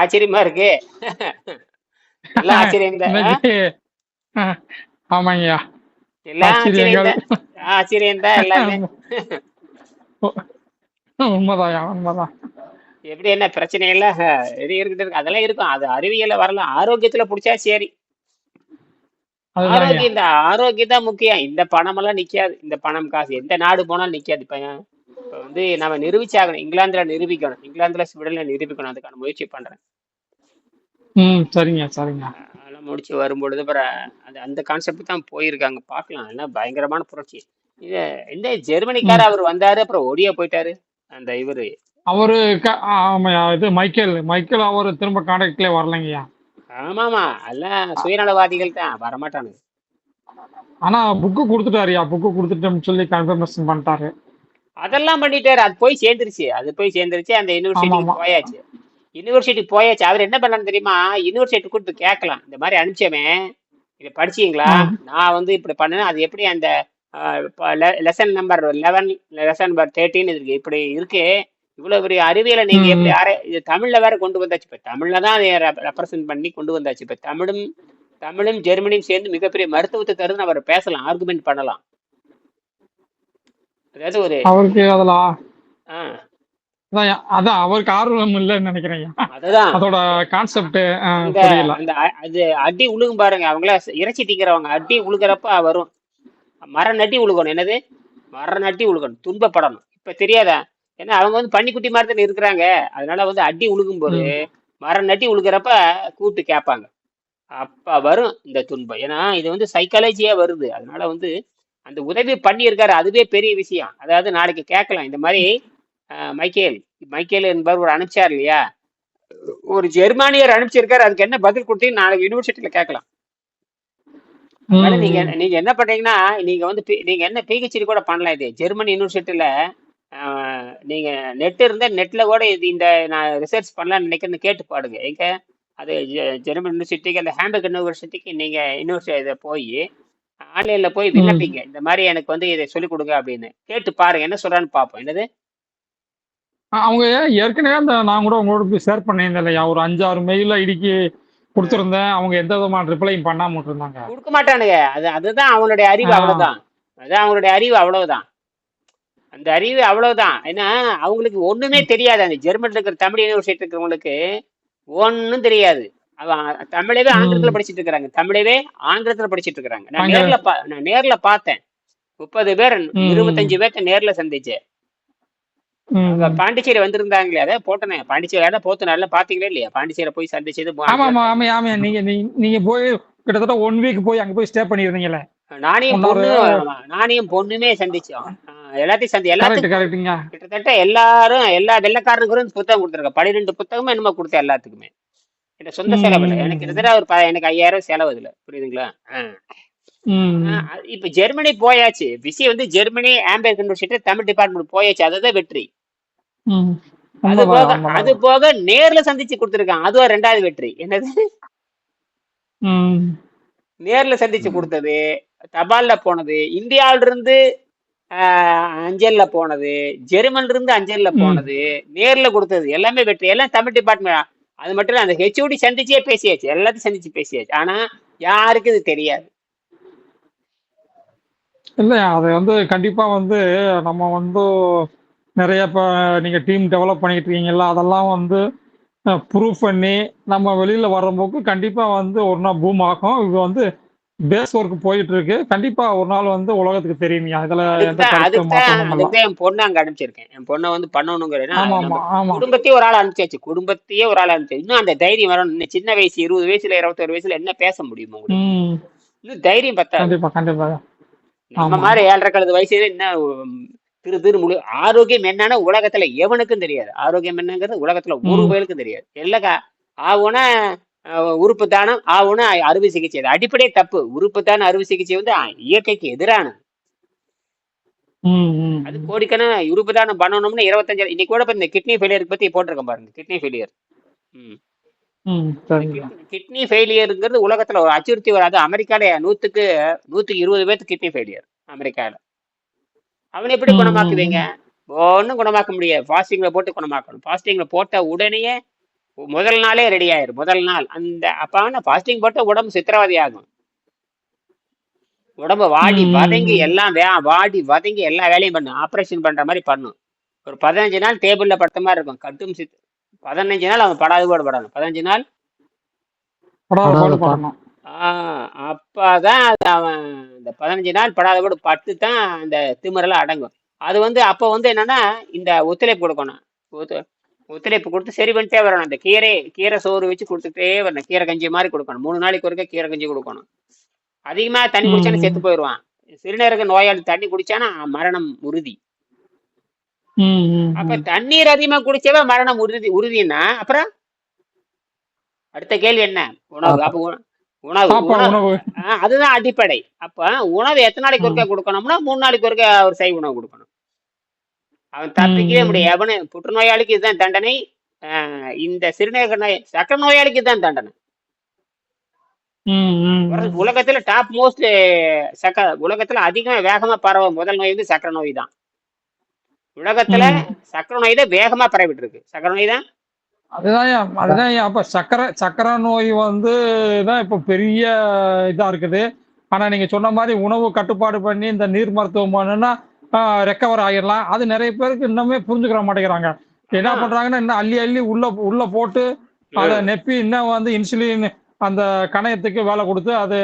ஆச்சரியமா இருக்கு. எல்லாம் ஆச்சரியம் ஆமாங்கய்யா. எல்லாம் ஆச்சரியம் ஆச்சரியம் தான் எல்லாமே. உண்மைதான் எப்படி என்ன பிரச்சனை எல்லாம் இது இருக்கிட்டு இருக்கு. அதெல்லாம் இருக்கும். அது அறிவியல வரலாம் ஆரோக்கியத்துல பிடிச்சா சரி. ஆரோக்கியம் இந்த ஆரோக்கியம் தான் முக்கியம். இந்த பணம் எல்லாம் நிக்காது. இந்த பணம் காசு. எந்த நாடு போனாலும் நிக்காது இப்ப இப்ப வந்து நம்ம நிரூபிச்சாகணும். இங்கிலாந்துல நிரூபிக்கணும். இங்கிலாந்துல ஸ்வீடன்ல நிரூபிக்கணும். அதுக்கான முயற்சி பண்றேன். ம் சரிங்க சரிங்க. அதெல்லாம் முடிச்சு வரும்பொழுது அப்புறம் அந்த அந்த கான்செப்ட் தான் போயிருக்காங்க. பார்க்கலாம். என்ன பயங்கரமான புரட்சி. இது இந்த ஜெர்மனிக்கார அவர் வந்தாரு அப்புறம் ஒடியா போயிட்டாரு. அந்த இவரு. அவரு இது மைக்கேல். மைக்கேல் அவரு திரும்ப கான்டாக்ட்லயே வரலைங்கய்யா. ஆமாமா. எல்லாம் சுயநலவாதிகள் தான். வரமாட்டானுங்க. ஆனா புக்கு கொடுத்துட்டாருயா புக்கு கொடுத்துட்டோம்னு சொல்லி கன்ஃபர்மேஷன் பண்ணிட்டாரு. அதெல்லாம் பண்ணிட்டாரு. அது போய் சேர்ந்துருச்சு. அது போய் சேர்ந்துருச்சு. அந்த யூனிவர்சிட்டிக்கு போயாச்சு. யூனிவர்சிட்டி போயாச்சு. அவர் என்ன பண்ணான்னு தெரியுமா? யூனிவர்சிட்டி கூப்பிட்டு கேட்கலாம். இந்த மாதிரி அனுப்பிச்சவன். இதை படிச்சீங்களா? நான் வந்து இப்படி பண்ணேன். அது எப்படி அந்த lesson number eleven lesson number thirteen இருக்கு. இப்படி இருக்கு. இவ்வளவு பெரிய அறிவியலை நீங்க எப்படி. அரை இது தமிழ்ல வேற கொண்டு வந்தாச்சு. இப்ப தமிழ்ல தான் அதை ரெப்ரசென்ட் பண்ணி கொண்டு வந்தாச்சு. இப்ப தமிழும் தமிழும் ஜெர்மனியும் சேர்ந்து மிகப்பெரிய மருத்துவத்தை தருதுன்னு அவர் பேசலாம். ஆர்குமெண்ட் பண்ணலாம். அதாவது ஒரு அவருக்கு அதுல ஆ. அதான் அவருக்கு ஆர்வம் இல்லைன்னு நினைக்கிறேன் அதுதான். அதோட கான்செப்ட் அந்த அது அடி உழுகும் பாருங்க அவங்கள இறைச்சி திங்கிறவங்க அடி உழுகிறப்ப வரும். மரம் நட்டி உழுகணும். என்னது? மரம் நட்டி உழுகணும். துன்பப்படணும். இப்ப தெரியாதா? ஏன்னா அவங்க வந்து பன்னிக்குட்டி மாதிரி தானே இருக்கிறாங்க. அதனால வந்து அடி உழுகும் போது மரம் நட்டி உழுகிறப்ப கூப்பிட்டு கேட்பாங்க. அப்ப வரும் இந்த துன்பம். ஏன்னா இது வந்து சைக்காலஜியா வருது. அதனால வந்து அந்த உதவி பண்ணியிருக்காரு அதுவே பெரிய விஷயம். அதாவது நாளைக்கு கேட்கலாம். இந்த மாதிரி மைக்கேல் மைக்கேல் என்பவர் ஒரு அனுப்பிச்சார் இல்லையா? ஒரு ஜெர்மானியர் அனுப்பிச்சிருக்காரு. அதுக்கு என்ன பதில் கொடுத்தீங்க நாளைக்கு யூனிவர்சிட்டியில கேட்கலாம். நீங்க. நீங்க என்ன பண்றீங்கன்னா நீங்க வந்து நீங்க என்ன பிஹெச்டி கூட பண்ணலாம் இது. ஜெர்மன் யூனிவர்சிட்டியில நீங்க நெட் இருந்தா நெட்ல கூட இது இந்த நான் ரிசர்ச் பண்ணலாம்னு நினைக்கிறேன்னு கேட்டு பாடுங்க. எங்க? அது ஜெர்மன் யூனிவர்சிட்டிக்கு அந்த ஹேம்பர்க் யூனிவர்சிட்டிக்கு நீங்க யூனிவர்சிட்டி இதை போய் ஆன்லைன்ல போய் விண்ணப்பிங்க. இந்த மாதிரி எனக்கு வந்து இதை சொல்லிக் கொடுங்க அப்படின்னு. கேட்டு பாருங்க என்ன சொல்றான்னு பார்ப்போம். என்னது? அவங்க ஏற்கனவே அந்த நான் கூட உங்களோட போய் ஷேர் பண்ணியிருந்தேன் இல்லையா? ஒரு அஞ்சாறு மெயில் ஐடிக்கு கொடுத்துருந்தேன். அவங்க எந்த விதமான ரிப்ளையும் பண்ணாம இருந்தாங்க கொடுக்க மாட்டானுங்க. அது அதுதான் அவனுடைய அறிவு அவ்வளவுதான். அதுதான் அவங்களுடைய அறிவு அவ்வளவுதான். அந்த அறிவு அவ்வளவுதான். ஏன்னா அவங்களுக்கு ஒண்ணுமே தெரியாது. அந்த ஜெர்மன்ல இருக்கிற தமிழ் யூனிவர்சிட்டி இருக்கிறவங்களுக்கு ஒண்ணும் தெரியாது. தமிழவே ஆங்கிலத்துல படிச்சிட்டு இருக்கிறாங்க தமிழவே ஆங்கிலத்துல படிச்சிட்டு இருக்கிறாங்க நான் நேர்ல பா நான் நேர்ல பார்த்தேன். முப்பது பேர் இருபத்தஞ்சு பேர்த்த நேர்ல சந்திச்சேன் பாண்டிச்சேரி வந்திருந்தாங்களே அதை போட்டனே. பாண்டிச்சேரி அதான் போத்து நல்லா பாத்தீங்களா இல்லையா? பாண்டிச்சேரி போய் சந்திச்சது ஆமா அங்க ஆமா ஆமா ஆமா. நீங்க நீங்க போய் கிட்டத்தட்ட ஒன் வீக் போய் அங்க போய் ஸ்டே பண்ணியிருந்தீங்களே. நானையும் பொண்ணு நானையும் பொண்ணுமே சந்திச்சோம். எல்லாத்தையும் சந்தி எல்லாத்துக்கும் கிட்டத்தட்ட எல்லாரும் எல்லா வெள்ளக்காரனுக்கும் புத்தகம் கொடுத்துருக்கேன் பன்னிரெண்டு புத்தகமும் என்னமோ கொடுத்தேன் எல்லாத்துக்குமே. என் சொந்த செலவு இல்லை எனக்கு கிட்டத்தட்ட ஒரு எனக்கு ஐயாயிரம் செலவு இதுல. புரியுதுங்களா? இப்ப ஜெர்மனி போயாச்சு. விஷயம் வந்து Germany ampere university Tamil department போயாச்சு. அதுதான் வெற்றி. அது போக அது போக நேர்ல சந்திச்சு கொடுத்துருக்காங்க. அதுவும் ரெண்டாவது வெற்றி. என்னது? நேர்ல சந்திச்சு கொடுத்தது தபால்ல போனது இந்தியாவில இருந்து அஞ்சல்ல போனது ஜெர்மன்ல இருந்து அஞ்சல்ல போனது நேர்ல கொடுத்தது. எல்லாமே வெற்றி. எல்லாம் தமிழ் டிபார்ட்மெண்ட் அது மட்டும் இல்லை அந்த ஹெச்ஓடி சந்திச்சே பேசியாச்சு. எல்லாத்தையும் சந்திச்சு பேசியாச்சு. ஆனா யாருக்கு இது தெரியாது. இல்லை அது வந்து கண்டிப்பா வந்து நம்ம வந்து நிறைய இப்போ நீங்க டீம் டெவலப் பண்ணிட்டு இருக்கீங்கல்ல அதெல்லாம் வந்து ப்ரூஃப் பண்ணி நம்ம வெளியில வரும்போது கண்டிப்பா வந்து ஒரு நாள் பூம் ஆகும். இது வந்து பேஸ் ஒர்க் போயிட்டு இருக்கு கண்டிப்பா ஒரு நாள் வந்து உலகத்துக்கு இதுல எந்த அதுக்கு என் பொண்ணை அங்க அனுப்பிச்சிருக்கேன். என் பொண்ணை வந்து ஆமா குடும்பத்தையே ஒரு ஆள் அனுப்பிச்சாச்சு. குடும்பத்தையே ஒரு ஆள் அனுப்பிச்சு இன்னும் அந்த தைரியம் வரணும். சின்ன வயசு இருபது வயசுல இருபத்தொரு வயசுல என்ன பேச முடியும் இன்னும் தைரியம் பத்தாது. கண்டிப்பா கண்டிப்பா. நம்ம மாதிரி ஏழரை கழுது வயசுல என்ன திரு திரு முழு ஆரோக்கியம் என்னன்னு உலகத்துல எவனுக்கும் தெரியாது. ஆரோக்கியம் என்னங்கிறது உலகத்துல ஒரு ம். பயலுக்கும் தெரியாது. ஆவுனா அஹ், உறுப்பு தானம் ஆவுனா அறுவை சிகிச்சை. அடிப்படை தப்பு. உறுப்பு தான அறுவை சிகிச்சை வந்து இயற்கைக்கு ம் அது கோடிக்கணக்கான உறுப்பு தானம் பண்ணணும்னு இருபத்தஞ்சு இன்னைக்கு கூட இந்த கிட்னி ஃபெயிலியர் பத்தி போட்டிருக்கேன் பாருங்க. கிட்னி ஃபெயிலியர் கிட்னி ஃபெயிலியருங்கிறது உலகத்துல ஒரு அச்சுறுத்தி வராது. அமெரிக்கால நூத்துக்கு நூத்துக்கு இருபது பேருக்கு கிட்னி ஃபெயிலியர் அமெரிக்கால. அவனை எப்படி குணமாக்குவீங்க? ஒன்றும் குணமாக்க முடியாது. ஃபாஸ்டிங்ல போட்டு குணமாக்கணும். ஃபாஸ்டிங்ல போட்ட உடனேயே முதல் நாளே ரெடி ஆயிரும் முதல் நாள். அந்த அப்ப ஃபாஸ்டிங் போட்டு உடம்பு சித்திரவதை ஆகும். உடம்பு வாடி வதங்கி. எல்லாம் வே- வாடி வதங்கி எல்லா வேலையும் பண்ணும் ஆப்ரேஷன் பண்ற மாதிரி பண்ணும் ஒரு பதினஞ்சு நாள் டேபிள்ல படுத்த மாதிரி இருக்கும். கட்டும் சித் பதினஞ்சு நாள் அவன் படாது கூட படணும். பதினஞ்சு நாள் ஆஹ் அப்பதான் அது அவன் இந்த பதினஞ்சு நாள் படாத கூட பட்டு தான் அந்த திமிரெல்லாம் அடங்கும். அது வந்து அப்போ வந்து என்னன்னா இந்த ஒத்துழைப்பு கொடுக்கணும். ஒத்துழைப்பு கொடுத்து சரி பண்ணிட்டே வரணும். அந்த கீரை கீரை சோறு வச்சு கொடுத்துட்டே வரணும். கீரை கஞ்சி மாதிரி கொடுக்கணும். மூணு நாளைக்கு ஒருக்க கீரை கஞ்சி கொடுக்கணும். அதிகமா தண்ணி குடிச்சானு. செத்து போயிடுவான். சிறுநீரக நோயாளி தண்ணி குடிச்சானா மரணம் உறுதி. அப்ப. தண்ணீர் அதிகமா குடிச்சவே மரணம் உறுதி உறுதின்னா அப்புறம்? அடுத்த கேள்வி என்ன? உணவு. அப்ப உண- உணவு உணவு. அதுதான் அடிப்படை. அப்ப உணவு எத்தனை நாளைக்கு ஒருக்கா கொடுக்கணும்னா மூணு நாளைக்கு ஒருக்கா ஒரு சைவ உணவு கொடுக்கணும். அவன் தப்பிக்கவே. முடியாது. அவனு புற்றுநோயாளிக்கு இதுதான் தண்டனை. ஆஹ் இந்த சிறுநீரக நோய் சக்கரை நோயாளிக்கு இதுதான் தண்டனை. உலகத்துல டாப் மோஸ்ட் சக்க உலகத்துல அதிகமா வேகமா பரவ முதல் நோய் வந்து சக்கரை நோய் தான். உலகத்துல. சக்கரை நோய் தான் வேகமா பரவிட்டு இருக்கு சக்கரை நோய் தான்? அதுதான் அதுதான் அப்ப சக்கரை சக்கரை நோய் வந்து தான் இப்ப பெரிய இதா இருக்குது. ஆனா நீங்க சொன்ன மாதிரி உணவு கட்டுப்பாடு பண்ணி இந்த நீர் மருத்துவம் பண்ணுனா ரெக்கவர் ஆகிடலாம் அது நிறைய பேருக்கு இன்னுமே புரிஞ்சுக்கிற மாட்டேங்கிறாங்க. என்ன. பண்றாங்கன்னா இன்னும் அள்ளி அள்ளி உள்ள உள்ள போட்டு அதை நெப்பி இன்னும் வந்து இன்சுலின் அந்த கணையத்துக்கு வேலை கொடுத்து அது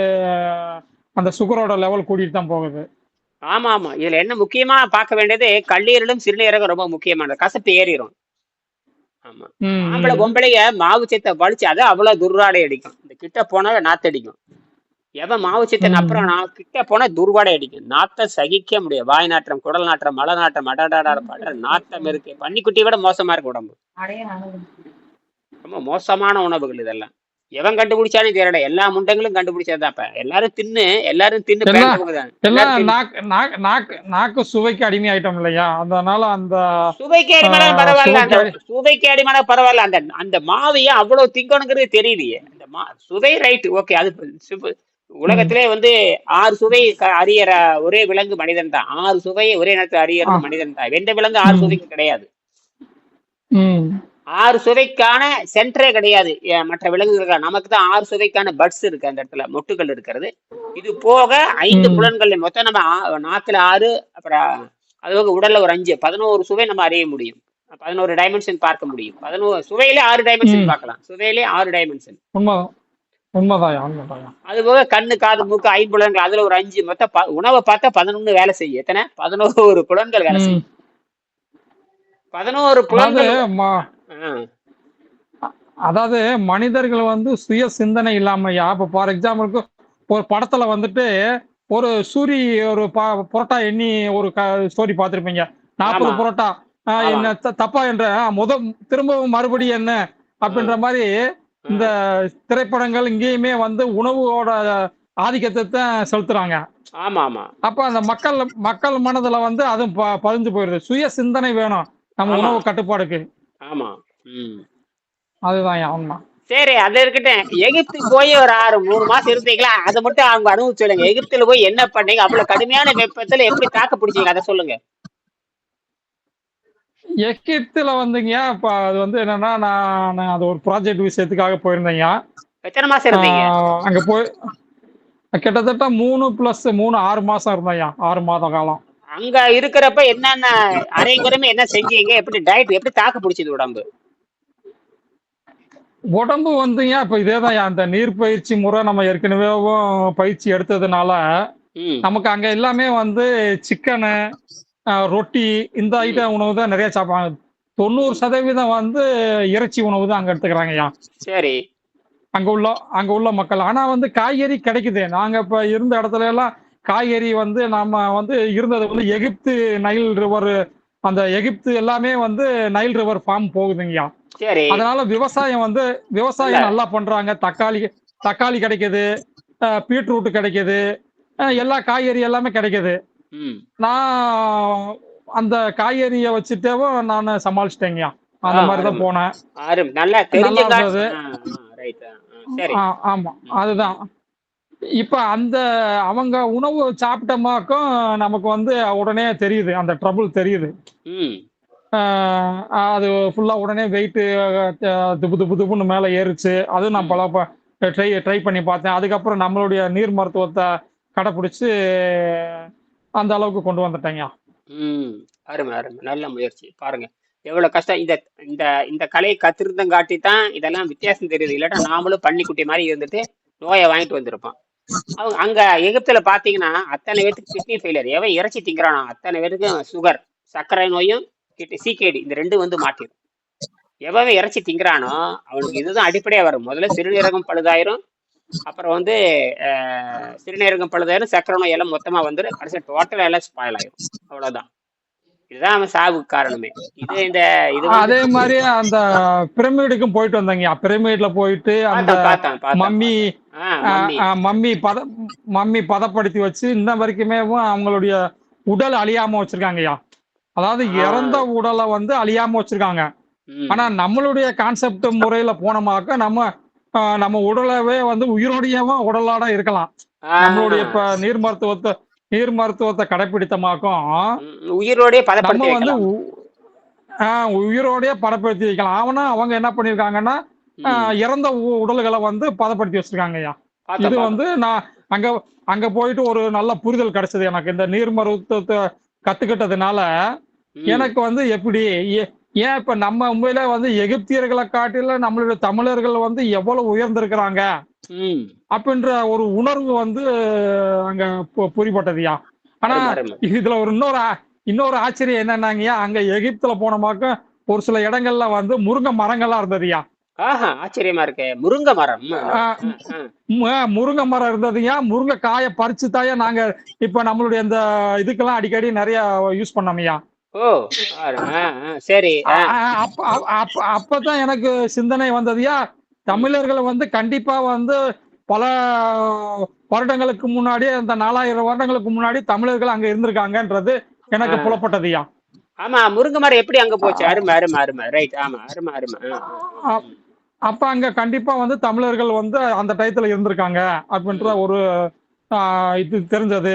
அந்த சுகரோட லெவல் கூட்டிட்டு தான் போகுது. ஆமா ஆமா. இதுல என்ன முக்கியமா பார்க்க வேண்டியது கல்லீரலும் சிறுநீரகம் ரொம்ப முக்கியமானது கசப்பு ஏறிடும் ஆமா. ஆம்பளை. பொம்பளைய மாவு சத்தை வலிச்சு அது அவ்வளவு துர்வாடை அடிக்கும். இந்த கிட்ட போனா நாத்தடிக்கும். எவன் மாவு சத்தை ம். அப்புறம் நான் கிட்ட போனா துர்வாடை அடிக்கும். நாத்தம் சகிக்க முடியாது. வாய் நாற்றம் குடல் நாற்றம் மலை நாற்றம் அடடாடா பட. நாத்தம் இருக்கு. பன்னிக்குட்டியை விட மோசமா இருக்கு உடம்பு. ரொம்ப மோசமான உணவுகள் இதெல்லாம். எவன் கண்டுபிடிச்சாலும் தெரியல. எல்லா முண்டங்களும் கண்டுபிடிச்சதுதான் இப்ப எல்லாரும் தின்னு எல்லாரும் தின்னு. நாக்கு சுவைக்கு அடிமை ஆயிட்டோம் இல்லையா? அதனால அந்த சுவைக்கு அடிமான ஆ, பரவாயில்ல. அந்த சுவைக்கு அடிமான பரவாயில்ல. அந்த அந்த மாவையே அவ்வளவு திங்கணுங்கிறது தெரியலையே. அந்த மா சுவை ரைட் ஓகே அது உலகத்திலே வந்து ஆறு சுவை அறியற ஒரே விலங்கு மனிதன் தான் ஆறு சுவையை ஒரே நேரத்தில் அறியறது ஆ. மனிதன் தான் எந்த விலங்கு ஆறு. சுவைக்கு கிடையாது. ஆறு சுவைக்கான சென்டரே கிடையாது. மற்ற விலங்குகளுக்கு. நமக்கு தான் ஆறு சுவைக்கான பட்ஸ் இருக்கு அந்த இடத்துல. மொட்டுகள் இருக்கிறது. இது போக ஐந்து. புலன்கள் மொத்தம் நம்ம நாக்குல ஆறு அப்புறம் அது போக உடல்ல ஒரு அஞ்சு. பதினோரு சுவை நம்ம அறிய முடியும். பதினோரு டைமென்ஷன் பார்க்க முடியும். பதினோரு சுவையிலே ஆறு டைமென்ஷன். பார்க்கலாம். சுவையிலே ஆறு டைமென்ஷன் உண்மைதாயா உண்மைதாயா அது போக கண்ணு காது மூக்கு ஐம்புலன்கள் அதுல ஒரு அஞ்சு. மொத்தம் ப- உணவை பார்த்தா பதினொன்னு வேலை செய்யும். எத்தனை? பதினோரு புலன்கள் வேலை. செய்யும். பதினோரு புலன்கள் அதாவது மனிதர்கள் வந்து சுய சிந்தனை இல்லாமயா? இப்ப ஃபார் எக்ஸாம்பிளுக்கு ஒரு படத்துல வந்துட்டு ஒரு சூரி ஒரு புரோட்டா எண்ணி ஒரு ஸ்டோரி பார்த்திருப்பீங்க. நாற்பது. புரோட்டா. என்ன தப்பா என்ற முத திரும்பவும் மறுபடியும் என்ன? அப்படின்ற மாதிரி இந்த திரைப்படங்கள் இங்கேயுமே வந்து உணவோட ஆதிக்கத்தை தான் செலுத்துறாங்க. ஆமா ஆமா அப்ப அந்த மக்கள் மக்கள் மனதுல வந்து அதுவும் பதிஞ்சு போயிருது சுய சிந்தனை வேணும் நம்ம ஆமா. உணவு கட்டுப்பாடுக்கு. ஆமா. அதுதான் உண்மை சரி அது இருக்கட்டும். எகிப்துக்கு போய் ஒரு ஆறு மூணு மாசம் இருந்தீங்களா? அதை மட்டும் அவங்க அனுபவிச்சு சொல்லுங்க. எகிப்துல போய் என்ன பண்ணீங்க? அவ்வளவு கடுமையான வெப்பத்துல எப்படி தாக்கு பிடிச்சீங்க? அதை சொல்லுங்க. எகிப்துல வந்துங்க இப்ப அது வந்து என்னன்னா நான் அது ஒரு ப்ராஜெக்ட் விஷயத்துக்காக போயிருந்தேங்க அங்க போய் கிட்டத்தட்ட மூணு பிளஸ் மூணு ஆறு மாசம் இருந்தேங்க ஆறு மாத காலம். அங்க இருக்கிறப்ப என்னென்ன அரைங்குறமே என்ன செஞ்சீங்க? எப்படி டயட் எப்படி தாக்கு பிடிச்சது உடம்பு? உடம்பு வந்துங்க இப்ப இதேதான் அந்த நீர் பயிற்சி முறை நம்ம ஏற்கனவே பயிற்சி எடுத்ததுனால நமக்கு அங்க எல்லாமே வந்து சிக்கனு ரொட்டி இந்த ஐட்டம் உணவு தான் நிறைய சாப்பிடுவாங்க. தொண்ணூறு சதவீதம் வந்து இறைச்சி உணவு தான் அங்க எடுத்துக்கிறாங்கய்யா சரி. அங்க உள்ள அங்க உள்ள மக்கள். ஆனா வந்து காய்கறி கிடைக்குது. நாங்க இப்ப இருந்த இடத்துல எல்லாம் காய்கறி வந்து நம்ம வந்து இருந்தது வந்து எகிப்து நைல் ரிவர் அந்த எகிப்து எல்லாமே வந்து நைல் ரிவர் ஃபார்ம் போகுதுங்கய்யா அதனால விவசாயம் வந்து விவசாயம் நல்லா பண்றாங்க. தக்காளி தக்காளி கிடைக்குது பீட்ரூட் கிடைக்குது எல்லா காய்கறி எல்லாமே கிடைக்குது. நான் அந்த காய்கறியை வச்சுட்டேவும் நான் சமாளிச்சிட்டேங்கய்யா. அந்த ஆ, மாதிரி தான் அருமை. போனேன். நல்லா இருந்தது. ஆமா. அதுதான். இப்ப அந்த அவங்க உணவு சாப்பிட்டமாக்கும் நமக்கு வந்து உடனே தெரியுது. அந்த ட்ரபுள் தெரியுது. அது ஃபுல்லா உடனே வெயிட்டு துப்பு துப்பு துப்புன்னு மேலே ஏறுச்சு. அதுவும் நான். பல ட்ரை ட்ரை பண்ணி பார்த்தேன். அதுக்கப்புறம் நம்மளுடைய நீர் மருத்துவத்தை கடைப்பிடிச்சு அந்த அளவுக்கு கொண்டு வந்துட்டாங்க ம் அருமை அருமை. நல்ல முயற்சி. பாருங்க. எவ்வளவு கஷ்டம். இந்த இந்த இந்த கலையை கத்திருந்தம் காட்டி தான் இதெல்லாம் வித்தியாசம் தெரியுது. இல்லாட்டா நாமளும் பன்னிக்குட்டி மாதிரி இருந்துட்டு நோயை வாங்கிட்டு வந்திருப்போம். அவங்க அங்க எகிப்துல பாத்தீங்கன்னா அத்தனை பேருக்கு கிட்னி ஃபெயிலியர் எவன் இறைச்சி திங்கிறானோ அத்தனை பேருக்கு சுகர் சர்க்கரை நோயும் கிட்னி சீக்கேடி இந்த ரெண்டும் வந்து மாட்டிடும் எவன் இறைச்சி திங்கிறானோ அவனுக்கு இதுதான் அடிப்படையா வரும். முதல்ல சிறுநீரகம் பழுதாயிரும். அப்புறம் வந்து சிறுநீரகம் பழுதாயிரும் சர்க்கரை நோய் எல்லாம் மொத்தமா வந்துடும் கடைசி டோட்டல் எல்லாம் ஸ்பாயில் ஆயிரும். அவ்வளவுதான். இதுதான் அவன் சாவுக்கு காரணமே. இது இந்த இது அதே மாதிரி அந்த பிரமிடுக்கும் போயிட்டு வந்தேங்க. பிரமிட்ல போயிட்டு அந்த மம்மி மம்மி. பத மம்மி பதப்படுத்தி வச்சு இன்ன வரைக்குமே அவங்களுடைய உடல் அழியாம வச்சிருக்காங்கய்யா. அதாவது. இறந்த உடலை வந்து அழியாம வச்சிருக்காங்க. ஆனா நம்மளுடைய கான்செப்ட் முறையில போனோமாக்க நம்ம நம்ம உடலவே வந்து உயிரோடையவா உடலாட இருக்கலாம். நம்மளுடைய இப்ப நீர் மருத்துவத்தை நீர் மருத்துவத்தை கடைபிடித்தமாக்கும் உயிரோடயே நம்ம வந்து ஆஹ் உயிரோடய பதப்படுத்தி வைக்கலாம். ஆனா அவங்க என்ன பண்ணிருக்காங்கன்னா இறந்த உடல்களை வந்து பதப்படுத்தி வச்சிருக்காங்கய்யா பார்த்தேன் இது வந்து நான் அங்க அங்க போயிட்டு ஒரு நல்ல புரிதல் கிடைச்சது எனக்கு. இந்த நீர் மருத்துவத்தை கத்துக்கிட்டதுனால. எனக்கு வந்து எப்படி ஏன் இப்ப நம்ம உண்மையில வந்து எகிப்தியர்களை காட்டில நம்மளுடைய தமிழர்கள் வந்து எவ்வளவு உயர்ந்திருக்கிறாங்க. அப்படின்ற ஒரு உணர்வு வந்து அங்க புரிபட்டதுயா ஆனா. இதுல ஒரு இன்னொரு இன்னொரு ஆச்சரியம் என்னன்னாங்கய்யா அங்க எகிப்துல போனமாக்க ஒரு சில இடங்கள்ல வந்து முருங்கை மரங்கள்லாம் இருந்ததுயா ஆச்சரியமா இருக்கே. முருங்கை மரம். முருங்கை மரம் இருந்ததுயா முருங்கை காயை பறிச்சு தாயா நாங்க இப்ப நம்மளுடைய இந்த இதுக்கெல்லாம் அடிக்கடி நிறைய யூஸ் பண்ணோம்யா ஓ சரி அப்பதான் எனக்கு சிந்தனை வந்ததுயா தமிழர்கள் வந்து கண்டிப்பா வந்து பல வருடங்களுக்கு முன்னாடி அந்த நாலாயிரம் வருடங்களுக்கு முன்னாடி தமிழர்கள் அங்க இருந்திருக்காங்கன்றது எனக்கு. புலப்பட்டதுயா ஆமா முருங்கை மரம் எப்படி அங்க போச்சு? அருமை அருமை அருமை. ரைட் ஆமா அருமை அருமை. அப்ப அங்க கண்டிப்பா வந்து தமிழர்கள் வந்து அந்த டயத்துல இருந்திருக்காங்க அப்படின்ற ஒரு இது தெரிஞ்சது.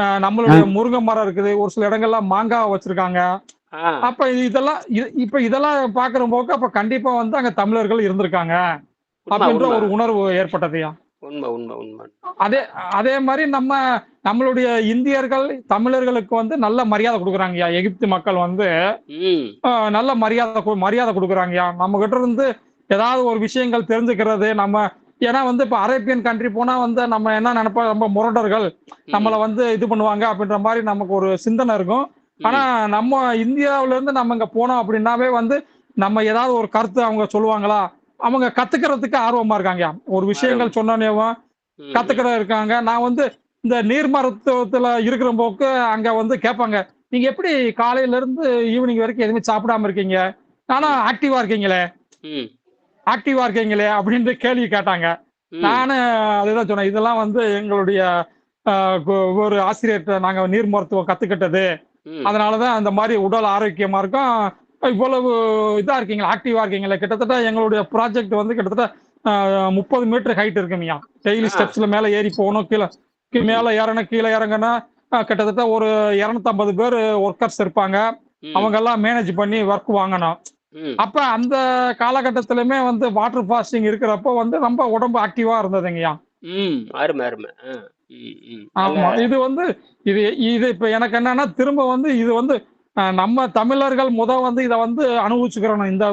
நம்மளுடைய முருங்கை மரம் இருக்குது. ஒரு சில இடங்கள்ல மாங்காய் வச்சிருக்காங்க. அப்ப இது- இதெல்லாம் இது- இப்ப இதெல்லாம் பாக்குற போக்கு அப்ப கண்டிப்பா வந்து அங்க தமிழர்கள் இருந்திருக்காங்க. அப்படின்ற ஒரு உணர்வு ஏற்பட்டதுயா உண்மை உண்மை உண்மை. அதே அதே மாதிரி நம்ம நம்மளுடைய இந்தியர்கள் தமிழர்களுக்கு வந்து நல்ல மரியாதை கொடுக்குறாங்கய்யா. எகிப்து மக்கள் வந்து நல்ல மரியாதை மரியாதை கொடுக்குறாங்கய்யா. நம்ம கிட்ட இருந்து ஏதாவது ஒரு விஷயங்கள் தெரிஞ்சுக்கிறது நம்ம ஏன்னா வந்து இப்ப அரேபியன் கண்ட்ரி போனா வந்து நம்ம என்ன நினைப்போம் ரொம்ப முரடர்கள் நம்மளை வந்து இது பண்ணுவாங்க அப்படின்ற மாதிரி நமக்கு ஒரு சிந்தனை இருக்கும். ஆனா நம்ம இந்தியாவுல இருந்து நம்ம இங்க போனோம் அப்படின்னாவே வந்து நம்ம ஏதாவது ஒரு கருத்து அவங்க சொல்லுவாங்களா? அவங்க கத்துக்கிறதுக்கு ஆர்வமா இருக்காங்க. ஒரு விஷயங்கள் சொன்னோன்னேவும் ம். கத்துக்கிற இருக்காங்க. நான் வந்து இந்த நீர் மருத்துவத்துல இருக்கிற போக்கு அங்க வந்து கேட்பாங்க. நீங்க எப்படி காலையில இருந்து ஈவினிங் வரைக்கும் எதுவுமே சாப்பிடாம இருக்கீங்க? ஆனா ஆக்டிவா இருக்கீங்களே? ஆக்டிவா இருக்கீங்களே அப்படின்ட்டு கேள்வி கேட்டாங்க. நானும் அதுதான் சொன்னேன் இதெல்லாம் வந்து எங்களுடைய ஒரு ஆசிரியர்கிட்ட நாங்க நீர் மருத்துவம் கத்துக்கிட்டது. அதனாலதான் அந்த மாதிரி உடல் ஆரோக்கியமா இருக்கும் இவ்வளவு இதா இருக்கீங்களா ஆக்டிவா இருக்கீங்களா கிட்டத்தட்ட எங்களுடைய ப்ராஜெக்ட் வந்து கிட்டத்தட்ட முப்பது மீட்டர் ஹைட் இருக்குங்கய்யா டெய்லி. ஸ்டெப்ஸ்ல மேல ஏறி போகணும் கீழே மேல ஏறணும் கீழே இறங்கனா கிட்டத்தட்ட ஒரு இருநூத்தம்பது பேர் ஒர்க்கர்ஸ் இருப்பாங்க. அவங்க எல்லாம் மேனேஜ் பண்ணி ஒர்க் வாங்கணும். அப்ப அந்த காலகட்டத்திலுமே வந்து வாட்டர் ஃபாஸ்டிங் இருக்கிறப்போ வந்து ரொம்ப உடம்பு ஆக்டிவா இருந்ததுங்கய்யா. ம் அருமை ஆமா இது வந்து இது இது இப்ப எனக்கு என்னன்னா திரும்ப வந்து இது வந்து நம்ம தமிழர்கள் முத வந்து இத வந்து அனுபவிச்சுக்கிறோம் இந்த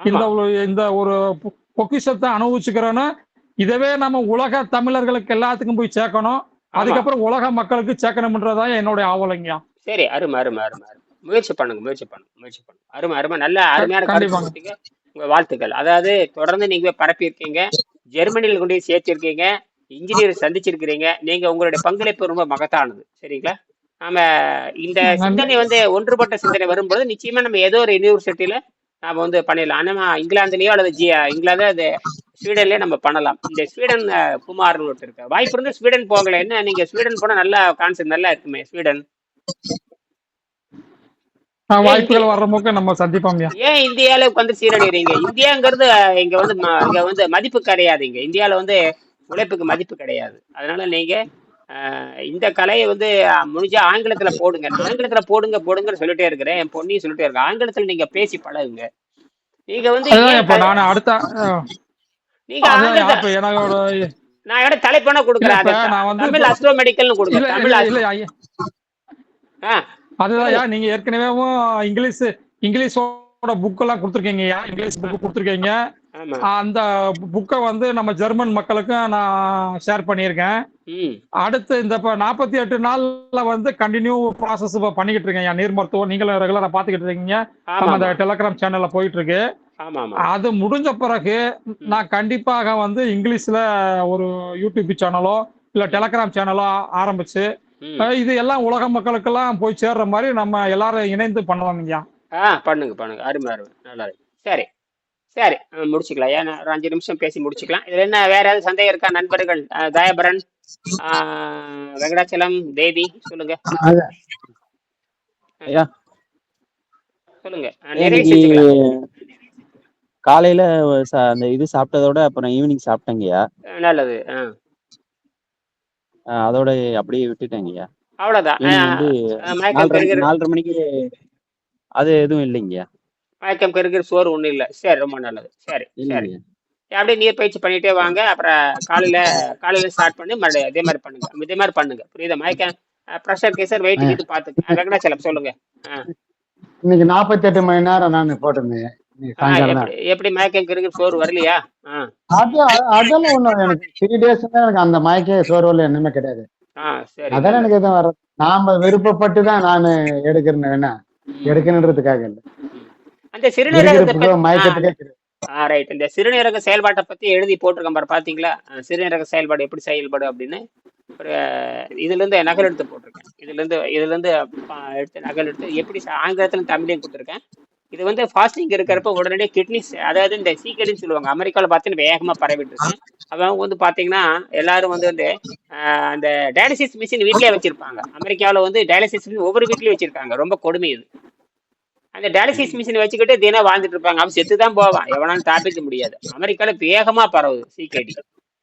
இந்த இந்த ஒரு பொக்கிஷத்தை அனுபவிச்சுக்கிறோன்னு இதவே நம்ம உலக தமிழர்களுக்கு எல்லாத்துக்கும் போய் சேர்க்கணும். அதுக்கப்புறம் உலக மக்களுக்கு சேர்க்கணும்ன்றதான் என்னுடைய ஆவலைங்கய்யா. சரி அருமை அருமை அருமை. முயற்சி பண்ணுங்க முயற்சி பண்ணுங்க முயற்சி பண்ணுங்க. அருமை அருமை. நல்ல அருமையான கருத்து கண்டிப்பாங்க. கொடுத்தீங்க உங்க வாழ்த்துக்கள். அதாவது தொடர்ந்து நீங்க பரப்பி இருக்கீங்க ஜெர்மனியில் கொண்டு போய் சேர்த்திருக்கீங்க. இன்ஜினியர் சந்திச்சிருக்கிறீங்க. நீங்க உங்களுடைய பங்களிப்பு ரொம்ப மகத்தானது. சரிங்களா? நாம இந்த. சிந்தனை வந்து ஒன்றுபட்ட சிந்தனை வரும்போது நிச்சயமா நம்ம ஏதோ ஒரு யூனிவர்சிட்டியில நாம வந்து பண்ணிடலாம். ஆனா இங்கிலாந்துலயோ அல்லது ஜி இங்கிலாந்து அது ஸ்வீடன்லயே நம்ம பண்ணலாம். இந்த ஸ்வீடன் குமார்னு ஒருத்தர் இருக்கார். வாய்ப்பு இருந்து ஸ்வீடன் போகல என்ன நீங்க ஸ்வீடன் போனா நல்லா கான்செப்ட் நல்லா இருக்குமே ஸ்வீடன்? வாய்ப்புகள் வர்ற போக்கு நம்ம சந்திப்போம்யா ஏன் இந்தியால வந்து சீரழிறீங்க இந்தியாங்கிறது இங்க வந்து இங்க வந்து மதிப்பு கிடையாது இங்க இந்தியால வந்து உழைப்புக்கு மதிப்பு கிடையாது. அதனால நீங்க இந்த கலையை வந்து முடிஞ்சா ஆங்கிலத்துல போடுங்க. ஆங்கிலத்துல போடுங்க போடுங்கன்னு சொல்லிட்டே இருக்கிறேன். என் பொண்ணையும் சொல்லிட்டே இருக்கேன் ஆங்கிலத்துல நீங்க பேசி பழகுங்க. நீங்க வந்து நான் அடுத்த நீங்க நான் எவ்வளவு தலைப்பான கொடுக்குறேன்? தமிழ் அஸ்ட்ரோ மெடிக்கல்னு இல்ல தமிழ் அதுதான்யா நீங்க ஏற்கனவே இங்கிலீஷ் இங்கிலீஷோட புக் எல்லாம் கொடுத்துருக்கீங்கய்யா இங்கிலீஷ் புக் கொடுத்துருக்கீங்க. அந்த புக்கை வந்து நம்ம ஜெர்மன் மக்களுக்கும் நான் ஷேர் பண்ணியிருக்கேன். அடுத்து இந்த இப்போ நாற்பத்தி எட்டு நாள்ல வந்து கண்டினியூ ப்ராசஸ் பண்ணிக்கிட்டு இருக்கேன் நீர் மருத்துவம். நீங்களும் ரெகுலரா பார்த்துக்கிட்டு இருக்கீங்க. நம்ம அந்த டெலகிராம் சேனல்ல போயிட்டு இருக்கு அது முடிஞ்ச பிறகு நான் கண்டிப்பாக வந்து இங்கிலீஷ்ல ஒரு யூடியூப் சேனலோ இல்ல டெலகிராம் சேனலோ ஆரம்பிச்சு இது எல்லாம் உலக மக்களுக்கெல்லாம் போய் சேர்ற மாதிரி நம்ம எல்லாரும் இணைந்து பண்ணலாம் ஐயா. ஆ பண்ணுங்க பண்ணுங்க. அருமை அருமை. நல்லா இருக்கு. சரி. சரி முடிச்சுக்கலாம். ஏன் ஒரு அஞ்சு நிமிஷம் பேசி முடிச்சுக்கலாம். இதுல என்ன வேற ஏதாவது சந்தேகம் இருக்கா நண்பர்கள்? தயாபரன் வெங்கடாச்சலம் தேவி சொல்லுங்க. ஐயா. சொல்லுங்க. காலையில அந்த இது சாப்பிட்டதோட அப்புறம் ஈவினிங் சாப்பிட்டேங்கய்யா நல்லது. அதோட அப்படியே விட்டுட்டேங்கய்யா அவ்வளவுதான். நாலரை மணிக்கு அது எதுவும் இல்லைங்கய்யா மயக்கம் பெறுகிற சோறு ஒண்ணும் இல்ல. சரி ரொம்ப நல்லது. சரி சரி. அப்படியே நீர் பயிற்சி பண்ணிட்டே வாங்க. அப்புறம் காலையில காலையில ஸ்டார்ட் பண்ணி. மறுபடியும் அதே மாதிரி பண்ணுங்க. இதே மாதிரி பண்ணுங்க. புரியுதா? மயக்கம் ப்ரெஷர் கேசர் வெயிட் கிட்டு பாத்துக்க ஆ, வெங்கடாச்சலம் சொல்லுங்க. இன்னைக்கு நாற்பத்தெட்டு மணி நேரம் நான் போட்டிருந்தேன். எப்படி மயக்கம் கிருகு சோறு வரலையா? அதெல்லாம் ஒண்ணும் எனக்கு த்ரீ டேஸ் எனக்கு அந்த மயக்க சோர்வல் என்னமே கிடையாது. அதெல்லாம் எனக்கு எதுவும் வர நாம விருப்பப்பட்டு தான் நான் எடுக்கிறேன் எடுக்கணுன்றதுக்காக இல்லை. அந்த பத்தி மயக்கத்துக்கே ரைட் இந்த சிறுநீரக செயல்பாட்டை பத்தி எழுதி போட்டிருக்கேன் பாரு பாத்தீங்களா? சிறுநீரக செயல்பாடு எப்படி செயல்படும் அப்படின்னு. ஒரு இதுல இருந்து நகல் எடுத்து போட்டிருக்கேன். இதுல இருந்து இதுல இருந்து எடுத்து நகல் எடுத்து எப்படி ஆங்கிலத்திலும் தமிழையும் கொடுத்துருக்கேன். இது வந்து ஃபாஸ்டிங் இருக்கிறப்ப உடனடியே கிட்னிஸ் அதாவது இந்த சீக்கிரம் சொல்லுவாங்க அமெரிக்காவில் பார்த்தீங்கன்னா வேகமா பரவிட்டு இருக்கு அவங்க வந்து பாத்தீங்கன்னா எல்லாரும் வந்து வந்து ஆஹ், அந்த டயாலிசிஸ் மிஷின் வீட்லயே வச்சிருப்பாங்க. அமெரிக்காவில் வந்து டயாலிசிஸ் மிஷின் ஒவ்வொரு வீட்லேயும் வச்சிருக்காங்க. ரொம்ப கொடுமை இது. அந்த டயாலிசிஸ் மிஷின் வச்சுக்கிட்டு தினம் வாழ்ந்துட்டு இருப்பாங்க. அவன் செத்து தான் போவான். எவனாலும் தாப்பிக்க முடியாது. அமெரிக்கால வேகமா பரவுது சிகேடி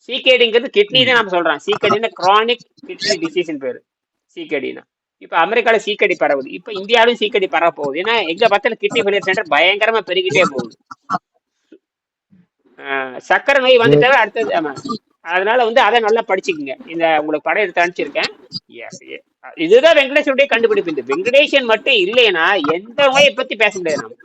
சிகேடிங்கிறது கிட்னி தான் நம்ம சொல்றோம். சிகேடினா கிரானிக் கிட்னி டிசீஸ்ன்னு பேரு. சிகேடினா இப்ப அமெரிக்கால சீக்கடி பரவுது. இப்ப இந்தியாவிலும் சீக்கடி பரவ போகுது ஏன்னா எங்க பார்த்தாலும் கிட்னி ஃபெயிலியர் சென்டர் பயங்கரமா பெருகிட்டே போகுது. ஆஹ் சக்கரை நோய் வந்துட்டாவே அடுத்தது ஆமா. அதனால வந்து அதை நல்லா படிச்சுக்குங்க. இந்த உங்களுக்கு படம் எடுத்து அனுப்பிச்சிருக்கேன். இதுதான் வெங்கடேஷனுடைய கண்டுபிடிப்பு. இந்த வெங்கடேஷன் மட்டும் இல்லைன்னா எந்த நோயை பத்தி பேச முடியாது நம்ம.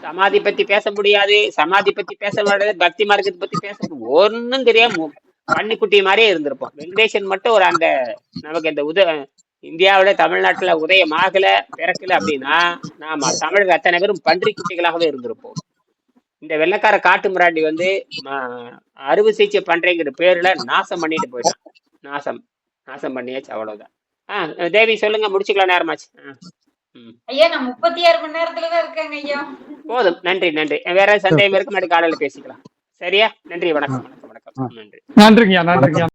சமாதி பத்தி பேச முடியாது. சமாதி பத்தி பேச முடியாது. பக்தி மார்க்கத்தை பத்தி பேச ஒன்னும் ஒண்ணும் தெரியாம பன்னிக்குட்டி மாதிரியே இருந்திருப்போம். வெங்கடேஷன் மட்டும் ஒரு அந்த நமக்கு இந்த உத இந்தியாவுல தமிழ்நாட்டுல உதயமாகல பிறக்கல அப்படின்னா நாம தமிழக அத்தனை பேரும் பன்றி குட்டிகளாகவே இருந்திருப்போம். இந்த வெள்ளக்கார காட்டு மிராண்டி வந்து அறுவை சிகிச்சை பண்றேங்கிற பேர்ல நாசம் பண்ணிட்டு போயிட்டான். நாசம் நாசம் பண்ணியாச்சு அவ்வளவுதான். ஆ தேவி சொல்லுங்க முடிச்சுக்கலாம் நேரமாச்சு. ஐயா நான் முப்பத்தி ஆறு மணி நேரத்துல தான் இருக்கேங்க ஐயா. போதும் நன்றி நன்றி. வேற சந்தேகம் இருக்கு முன்னாடி காலையில பேசிக்கலாம். சரியா? நன்றி வணக்கம். நன்றிங்கய்யா நன்றிங்கய்யா